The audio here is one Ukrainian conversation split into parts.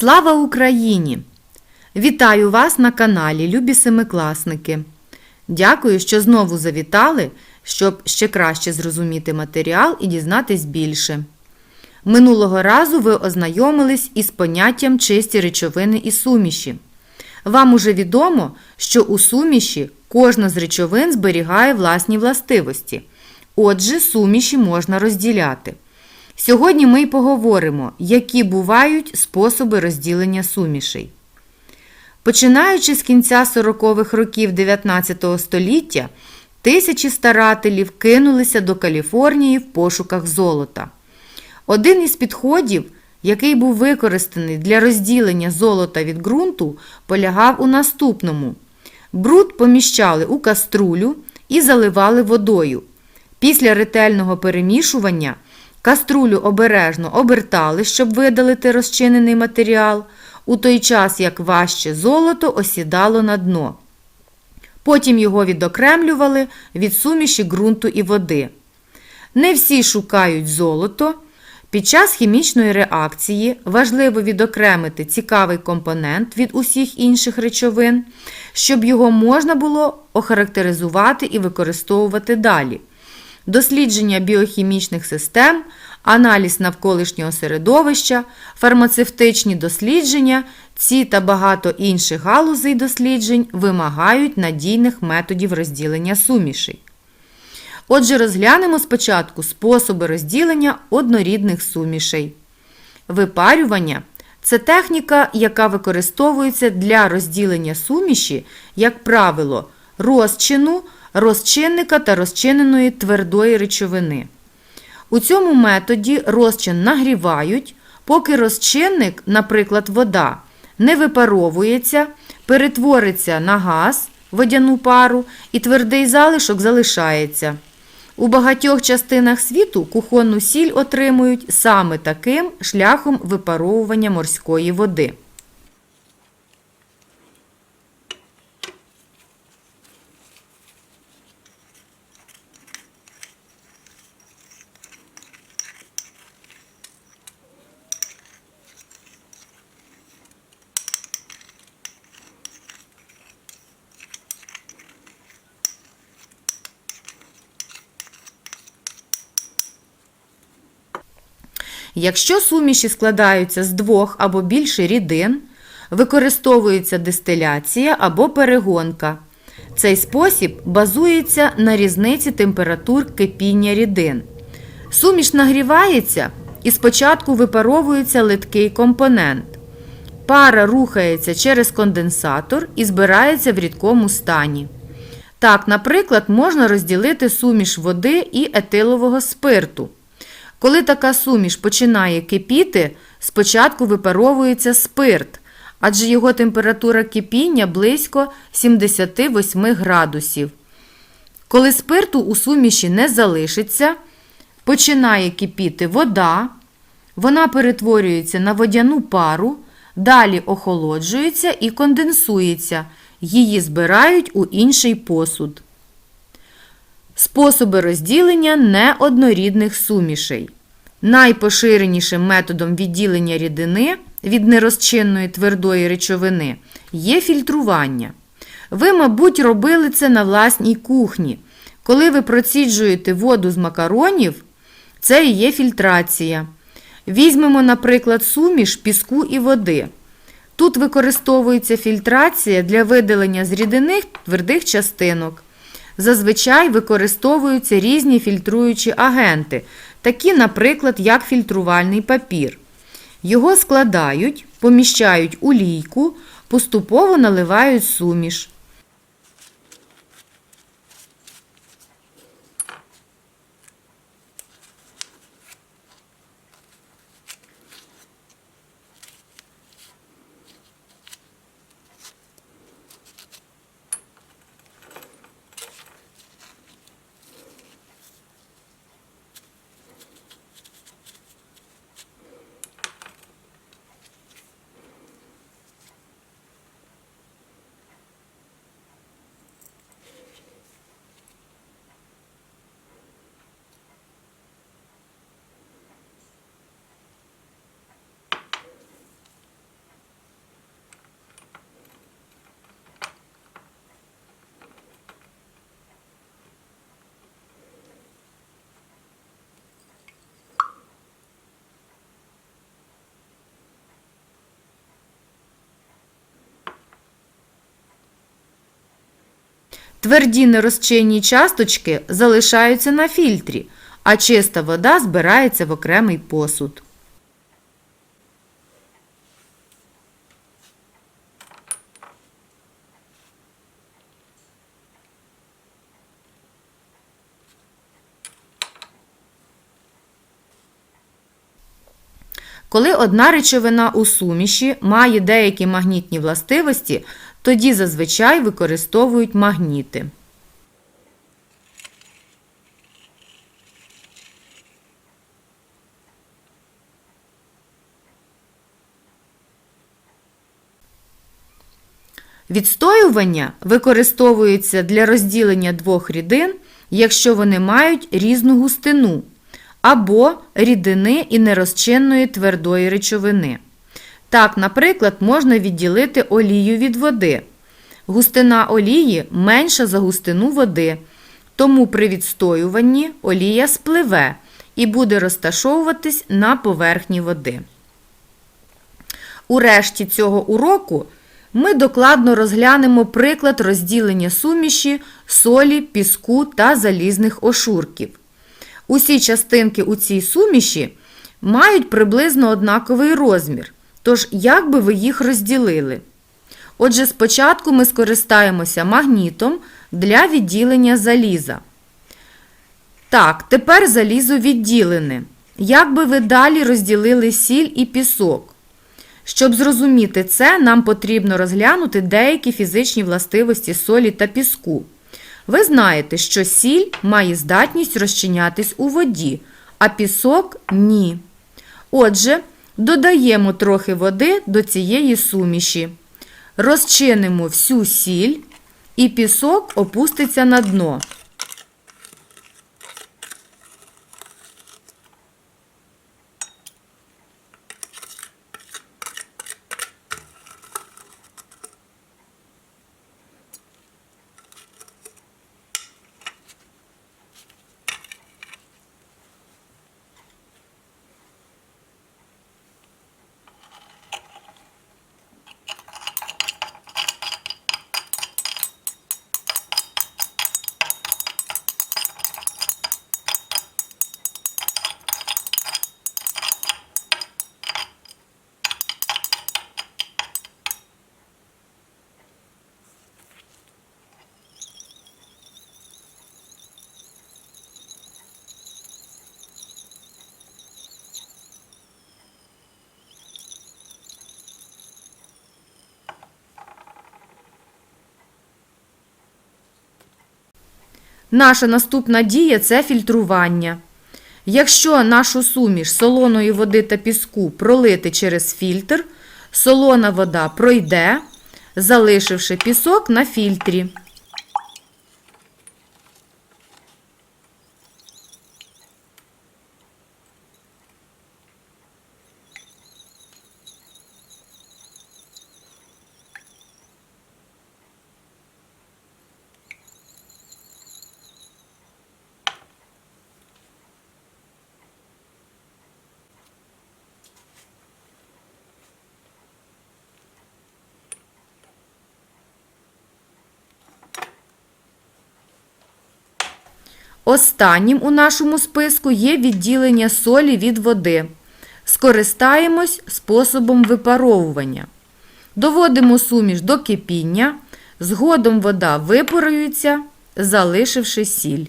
Слава Україні! Вітаю вас на каналі, любі семикласники. Дякую, що знову завітали, щоб ще краще зрозуміти матеріал і дізнатись більше. Минулого разу ви ознайомились із поняттям чисті речовини і суміші. Вам уже відомо, що у суміші кожна з речовин зберігає власні властивості. Отже, суміші можна розділяти. Сьогодні ми й поговоримо, які бувають способи розділення сумішей. Починаючи з кінця 40-х років 19 століття, тисячі старателів кинулися до Каліфорнії в пошуках золота. Один із підходів, який був використаний для розділення золота від ґрунту, полягав у наступному: бруд поміщали у каструлю і заливали водою. Після ретельного перемішування каструлю обережно обертали, щоб видалити розчинений матеріал, у той час як важче золото осідало на дно. Потім його відокремлювали від суміші ґрунту і води. Не всі шукають золото. Під час хімічної реакції важливо відокремити цікавий компонент від усіх інших речовин, щоб його можна було охарактеризувати і використовувати далі. Дослідження біохімічних систем, аналіз навколишнього середовища, фармацевтичні дослідження, ці та багато інших галузей досліджень вимагають надійних методів розділення сумішей. Отже, розглянемо спочатку способи розділення однорідних сумішей. Випарювання це техніка, яка використовується для розділення суміші, як правило, розчину, розчинника та розчиненої твердої речовини. У цьому методі розчин нагрівають, поки розчинник, наприклад, вода, не випаровується, перетвориться на газ, водяну пару і твердий залишок залишається. У багатьох частинах світу кухонну сіль отримують саме таким шляхом випаровування морської води. Якщо суміші складаються з двох або більше рідин, використовується дистиляція або перегонка. Цей спосіб базується на різниці температур кипіння рідин. Суміш нагрівається і спочатку випаровується литкий компонент. Пара рухається через конденсатор і збирається в рідкому стані. Так, наприклад, можна розділити суміш води і етилового спирту. Коли така суміш починає кипіти, спочатку випаровується спирт, адже його температура кипіння близько 78 градусів. Коли спирту у суміші не залишиться, починає кипіти вода, вона перетворюється на водяну пару, далі охолоджується і конденсується, її збирають у інший посуд. Способи розділення неоднорідних сумішей. Найпоширенішим методом відділення рідини від нерозчинної твердої речовини є фільтрування. Ви, мабуть, робили це на власній кухні. Коли ви проціджуєте воду з макаронів, це і є фільтрація. Візьмемо, наприклад, суміш піску і води. Тут використовується фільтрація для видалення з рідини твердих частинок. Зазвичай використовуються різні фільтруючі агенти, такі, наприклад, як фільтрувальний папір. Його складають, поміщають у лійку, поступово наливають суміш. Тверді нерозчинні часточки залишаються на фільтрі, а чиста вода збирається в окремий посуд. Коли одна речовина у суміші має деякі магнітні властивості, тоді зазвичай використовують магніти. Відстоювання використовується для розділення двох рідин, якщо вони мають різну густину, або рідини і нерозчинної твердої речовини. Так, наприклад, можна відділити олію від води. Густина олії менша за густину води, тому при відстоюванні олія спливе і буде розташовуватись на поверхні води. У решті цього уроку ми докладно розглянемо приклад розділення суміші, солі, піску та залізних ошурків. Усі частинки у цій суміші мають приблизно однаковий розмір, тож як би ви їх розділили? Отже, спочатку ми скористаємося магнітом для відділення заліза. Так, тепер залізо відділене. Як би ви далі розділили сіль і пісок? Щоб зрозуміти це, нам потрібно розглянути деякі фізичні властивості солі та піску. Ви знаєте, що сіль має здатність розчинятись у воді, а пісок ні. Отже, додаємо трохи води до цієї суміші. Розчинимо всю сіль, і пісок опуститься на дно. Наша наступна дія це фільтрування. Якщо нашу суміш солоної води та піску пролити через фільтр, солона вода пройде, залишивши пісок на фільтрі. Останнім у нашому списку є відділення солі від води. Скористаємось способом випаровування. Доводимо суміш до кипіння, згодом вода випарується, залишивши сіль.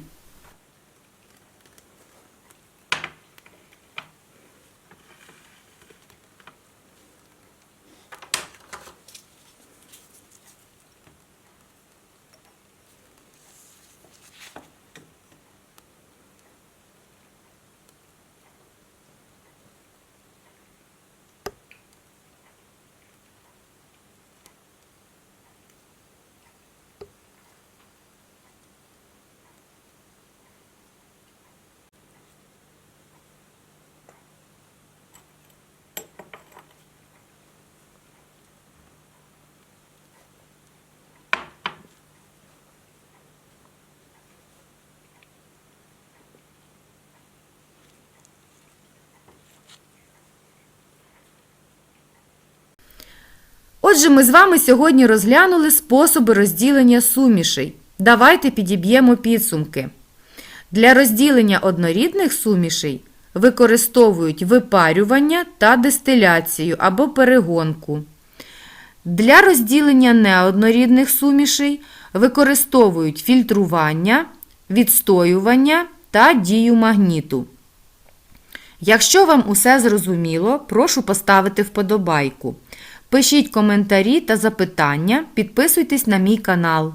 Отже, ми з вами сьогодні розглянули способи розділення сумішей. давайте підіб'ємо підсумки. Для розділення однорідних сумішей використовують випарювання та дистиляцію або перегонку. Для розділення неоднорідних сумішей використовують фільтрування, відстоювання та дію магніту. Якщо вам усе зрозуміло, прошу поставити вподобайку. Пишіть коментарі та запитання, підписуйтесь на мій канал.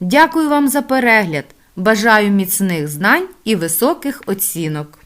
Дякую вам за перегляд! Бажаю міцних знань і високих оцінок!